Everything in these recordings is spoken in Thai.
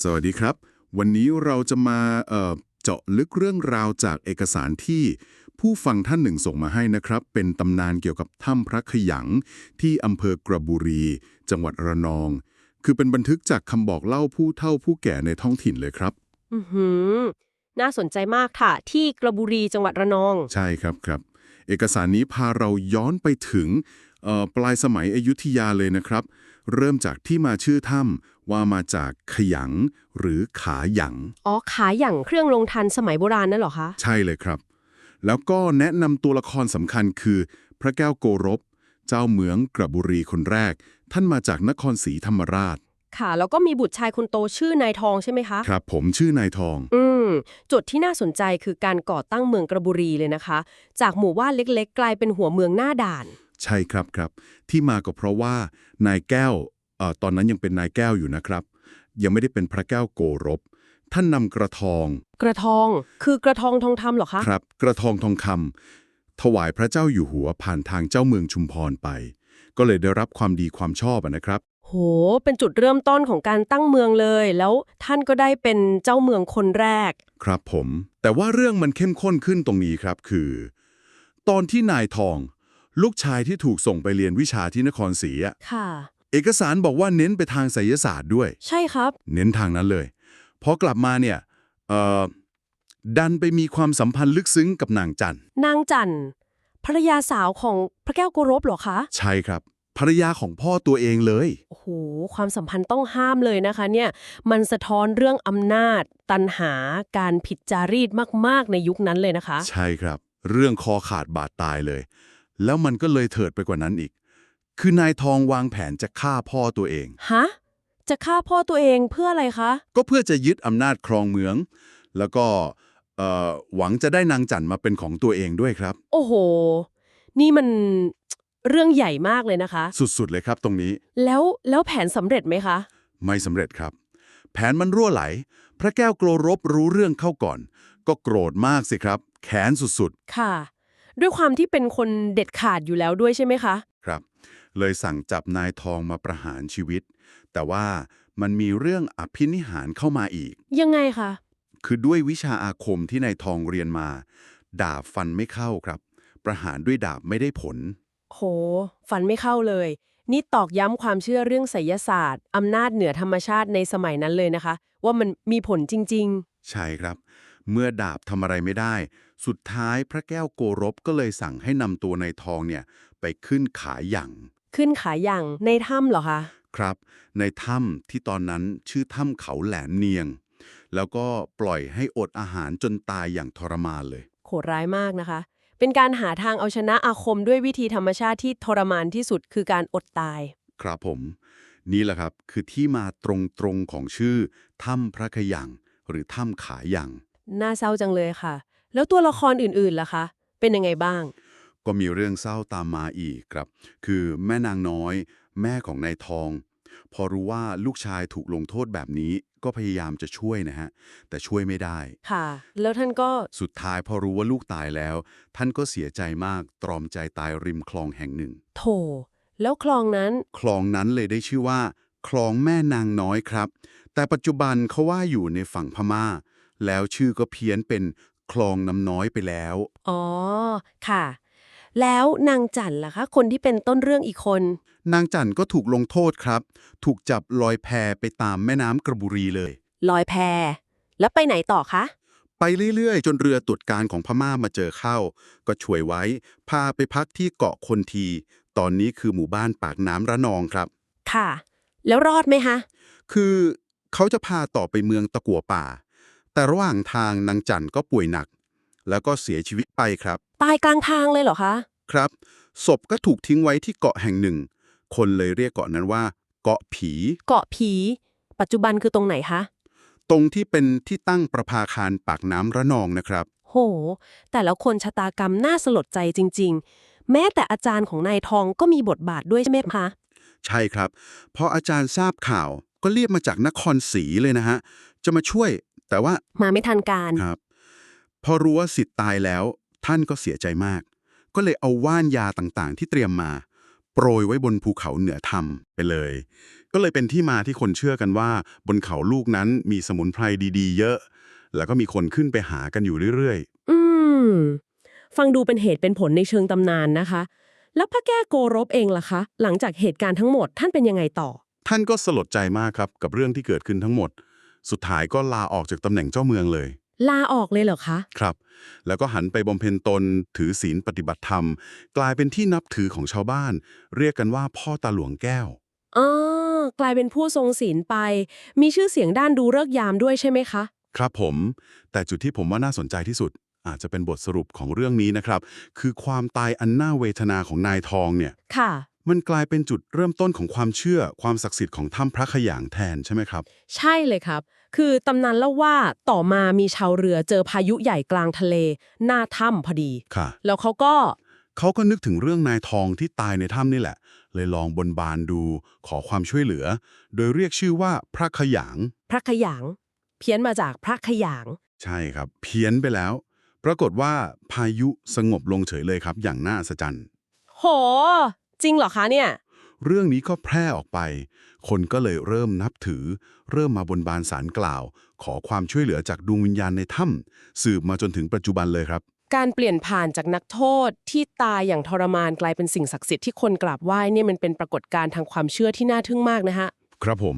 สวัสดีครับ วันนี้เราจะมาเอ่อเจาะลึกเรื่องราวจากเอกสารที่ผู้ฟังท่านหนึ่งส่งมาให้นะครับ เป็นตำนานเกี่ยวกับถ้ำพระขยังที่อำเภอกระบุรี จังหวัดระนอง คือเป็นบันทึกจากคำบอกเล่าผู้เฒ่าผู้แก่ในท้องถิ่นเลยครับ อือหือ น่าสนใจมากค่ะ ที่กระบุรีจังหวัดระนอง ใช่ครับครับ เอกสารนี้พาเราย้อนไปถึงเอ่อปลายสมัยอยุธยาเลยนะครับ เริ่มจากที่มาชื่อถ้ำ ว่ามาจากขยังหรือขาหยังอ๋อขาอย่างเครื่องลงทันสมัยโบราณนั่นเหรอคะ ใช่เลยครับ แล้วก็แนะนำตัวละครสำคัญคือ พระแก้วโกรบ เจ้าเมืองกระบุรีคนแรก ท่านมาจากนครศรีธรรมราช ค่ะ แล้วก็มีบุตรชายคนโตชื่อนายทองใช่ไหมคะ ครับ ผมชื่อนายทอง อืม จุดที่น่าสนใจคือการก่อตั้งเมืองกระบุรีเลยนะคะ จากหมู่บ้านเล็ก ๆ กลายเป็นหัวเมืองหน้าด่าน ใช่ครับครับ ที่มาก็เพราะว่านายแก้วเอ่อ ตอนนั้นยังเป็นนายแก้วอยู่นะครับ ยังไม่ได้เป็นพระแก้วโกรบ ท่านนำกระทอง กระทองคือกระทองทองคำเหรอคะ ครับ กระทองทองคำถวายพระเจ้าอยู่หัวผ่านทางเจ้าเมืองชุมพรไป ก็เลยได้รับความดีความชอบอะนะครับ โห เป็นจุดเริ่มต้นของการตั้งเมืองเลย แล้วท่านก็ได้เป็นเจ้าเมืองคนแรก ครับผม แต่ว่าเรื่องมันเข้มข้นขึ้นตรงนี้ครับคือ ตอนที่นายทอง ลูกชายที่ถูกส่งไปเรียนวิชาที่นครศรีอะค่ะ เอกสารบอกว่าเน้นไปทางไสยศาสตร์ด้วย ใช่ครับ เน้นทางนั้นเลยพอกลับมาเนี่ยเอ่อดันไปมีความสัมพันธ์ลึกซึ้งกับนางจันทร์นางจันทร์ภรรยาสาวของพระแก้วโกรบเหรอคะใช่ครับ ภรรยาของพ่อตัวเองเลย โอ้โหความสัมพันธ์ต้องห้ามเลยนะคะ เนี่ยมันสะท้อนเรื่องอำนาจ ตันหาการผิดจารีตมาก ๆ ในยุคนั้นเลยนะคะ ใช่ครับ เรื่องคอขาดบาดตายเลย แล้วมันก็เลยเถิดไปกว่านั้นอีก คือนายทองวางแผนจะฆ่าพ่อตัวเอง ฮะ จะฆ่าพ่อตัวเองเพื่ออะไรคะ ก็เพื่อจะยึดอำนาจครองเมือง แล้วก็เอ่อหวังจะได้นางจันทร์มาเป็นของตัวเองด้วยครับ โอ้โห นี่มันเรื่องใหญ่มากเลยนะคะ สุดๆเลยครับตรงนี้ แล้วแล้วแผนสำเร็จไหมคะ ไม่สำเร็จครับ แผนมันรั่วไหล พระแก้วโกรรบรู้เรื่องเข้าก่อน ก็โกรธมากสิครับแค้นสุดค่ะ ด้วยความที่เป็นคนเด็ดขาดอยู่แล้วด้วยใช่ไหมคะๆครับ เลยสั่งจับนายทองมาประหารชีวิต แต่ว่ามันมีเรื่องอภินิหารเข้ามาอีก ยังไงคะ คือด้วยวิชาอาคมที่นายทองเรียนมา ดาบฟันไม่เข้าครับ ประหารด้วยดาบไม่ได้ผล โห ฟันไม่เข้าเลย นี่ตอกย้ำความเชื่อเรื่องไสยศาสตร์ อำนาจเหนือธรรมชาติในสมัยนั้นเลยนะคะ ว่ามันมีผลจริงใช่ครับ เมื่อดาบทำอะไรไม่ได้ สุดท้ายพระแก้วโกรบก็เลยสั่งให้นำตัวนายทองเนี่ยไปขึ้นขาหยั่งๆ ขึ้นขาอย่างในถ้ำเหรอคะ ครับ ในถ้ำที่ตอนนั้นชื่อถ้ำเขาแหลมเนียง แล้วก็ปล่อยให้อดอาหารจนตายอย่างทรมานเลย โหดร้ายมากนะคะ เป็นการหาทางเอาชนะอาคมด้วยวิธีธรรมชาติที่ทรมานที่สุดคือการอดตาย ครับผม นี่แหละครับคือที่มาตรงๆของชื่อถ้ำพระขยังหรือถ้ำขายังน่าเศร้าจังเลยค่ะ แล้วตัวละครอื่นๆล่ะคะ เป็นยังไงบ้าง ก็มีเรื่องเศร้าตามมาอีกครับ คือแม่นางน้อย แม่ของนายทอง พอรู้ว่าลูกชายถูกลงโทษแบบนี้ ก็พยายามจะช่วยนะฮะ แต่ช่วยไม่ได้ ค่ะ แล้วท่านก็ สุดท้ายพอรู้ว่าลูกตายแล้ว ท่านก็เสียใจมาก ตรอมใจตายริมคลองแห่งหนึ่ง โถ แล้วคลองนั้น คลองนั้นเลยได้ชื่อว่า คลองแม่นางน้อยครับ แต่ปัจจุบันเขาว่าอยู่ในฝั่งพม่า แล้วชื่อก็เพี้ยนเป็นคลองน้ำน้อยไปแล้ว อ๋อ ค่ะ แล้วนางจันล่ะคะ คนที่เป็นต้นเรื่องอีกคน นางจันก็ถูกลงโทษครับ ถูกจับลอยแพไปตามแม่น้ำกระบุรีเลย ลอยแพ แล้วไปไหนต่อคะ ไปเรื่อยๆ จนเรือตรวจการของพม่ามาเจอเข้า ก็ช่วยไว้ พาไปพักที่เกาะคนที ตอนนี้คือหมู่บ้านปากน้ำระนองครับ ค่ะ แล้วรอดไหมคะ คือเขาจะพาต่อไปเมืองตะกัวป่า แต่ระหว่างทางนางจันก็ป่วยหนัก แล้วก็เสียชีวิตไปครับ ตายกลางทางเลยเหรอคะ ครับ ศพก็ถูกทิ้งไว้ที่เกาะแห่งหนึ่ง คนเลยเรียกเกาะนั้นว่า เกาะผี เกาะผี ปัจจุบันคือตรงไหนคะ ตรงที่เป็นที่ตั้งประภาคารปากน้ำระนองนะครับ โห แต่แล้วคนชะตากรรมน่าสลดใจจริง ๆ แม้แต่อาจารย์ของนายทองก็มีบทบาทด้วยใช่ไหมคะ ใช่ครับพออาจารย์ทราบข่าวก็เรียกมาจากนครศรีเลยนะฮะ จะมาช่วย แต่ว่ามาไม่ทันการ ครับ พอรู้ว่าสิทธิ์ตายแล้ว ท่านก็เสียใจมาก ก็เลยเอาว่านยาต่างๆ ที่เตรียมมา โปรยไว้บนภูเขาเหนือถ้ำไปเลย ก็เลยเป็นที่มาที่คนเชื่อกันว่า บนเขาลูกนั้นมีสมุนไพรดีๆ เยอะ แล้วก็มีคนขึ้นไปหากันอยู่เรื่อยอืม ฟังดูเป็นเหตุเป็นผลในเชิงตำนานนะคะ แล้วพระแก้โกรบเองล่ะคะ หลังจากเหตุการณ์ทั้งหมดท่านเป็นยังไงต่อๆท่านก็สลดใจมากครับกับเรื่องที่เกิดขึ้นทั้งหมด สุดท้ายก็ลาออกจากตำแหน่งเจ้าเมืองเลย ลาออกเลยเหรอคะ ครับ แล้วก็หันไปบำเพ็ญตนถือศีลปฏิบัติธรรม กลายเป็นที่นับถือของชาวบ้าน เรียกกันว่าพ่อตาหลวงแก้วอ๋อกลายเป็นผู้ทรงศีลไป มีชื่อเสียงด้านดูเลิกษ์ยามด้วยใช่ไหมคะ ครับผม แต่จุดที่ผมว่าน่าสนใจที่สุด อาจจะเป็นบทสรุปของเรื่องนี้นะครับ คือความตายอันน่าเวทนาของนายทองเนี่ยค่ะมันกลายเป็นจุดเริ่มต้นของความเชื่อความศักดิ์สิทธิ์ของถ้ำพระขยางแทนใช่ไหมครับ ใช่เลยครับ คือตำนานเล่าว่าต่อมามีชาวเรือเจอพายุใหญ่กลางทะเล หน้าถ้ำพอดี ค่ะ แล้วเขาก็ เขาก็นึกถึงเรื่องนายทองที่ตายในถ้ำนี่แหละ เลยลองบนบานดูขอความช่วยเหลือ โดยเรียกชื่อว่าพระขยาง พระขยาง เพี้ยนมาจากพระขยาง ใช่ครับ เพี้ยนไปแล้ว ปรากฏว่าพายุสงบลงเฉยเลยครับ อย่างน่าอัศจรรย์ โห จริงเหรอคะเนี่ย เรื่องนี้ก็แพร่ออกไป คนก็เลยเริ่มนับถือ เริ่มมาบนบานสารกล่าว ขอความช่วยเหลือจากดวงวิญญาณในถ้ำสืบมาจนถึงปัจจุบันเลยครับ การเปลี่ยนผ่านจากนักโทษที่ตายอย่างทรมานกลายเป็นสิ่งศักดิ์สิทธิ์ที่คนกราบไหว้เนี่ยมันเป็นปรากฏการณ์ทางความเชื่อที่น่าทึ่งมากนะฮะ ครับผม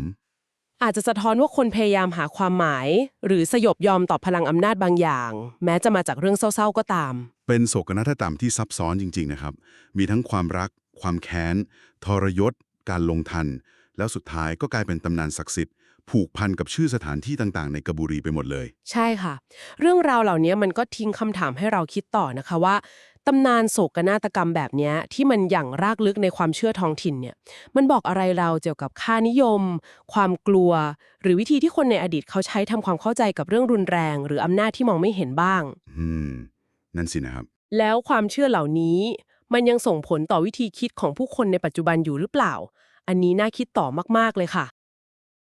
อาจจะสะท้อนว่าคนพยายามหาความหมาย หรือสยบยอมต่อพลังอำนาจบางอย่าง แม้จะมาจากเรื่องเศร้าๆก็ตาม เป็นโศกนาฏกรรมที่ซับซ้อนจริง ๆ นะครับ มีทั้งความรัก ความแค้น ทรยศ การลงทัน แล้วสุดท้ายก็กลายเป็นตำนานศักดิ์สิทธิ์ผูกพันกับชื่อสถานที่ต่างๆ ในกระบุรีไปหมดเลย ใช่ค่ะ เรื่องราวเหล่านี้มันก็ทิ้งคำถามให้เราคิดต่อนะคะว่าตำนานโศกนาฏกรรมแบบเนี้ยที่มันอย่างรากลึกในความเชื่อท้องถิ่นเนี่ยมันบอกอะไรเราเกี่ยวกับค่านิยม ความกลัว หรือวิธีที่คนในอดีตเขาใช้ทำความเข้าใจกับเรื่องรุนแรง หรืออำนาจที่มองไม่เห็นบ้าง อืม นั่นสินะครับ แล้วความเชื่อเหล่านี้ มันยังส่งผลต่อวิธีคิดของผู้คนในปัจจุบันอยู่หรือเปล่า อันนี้น่าคิดต่อมากๆเลยค่ะ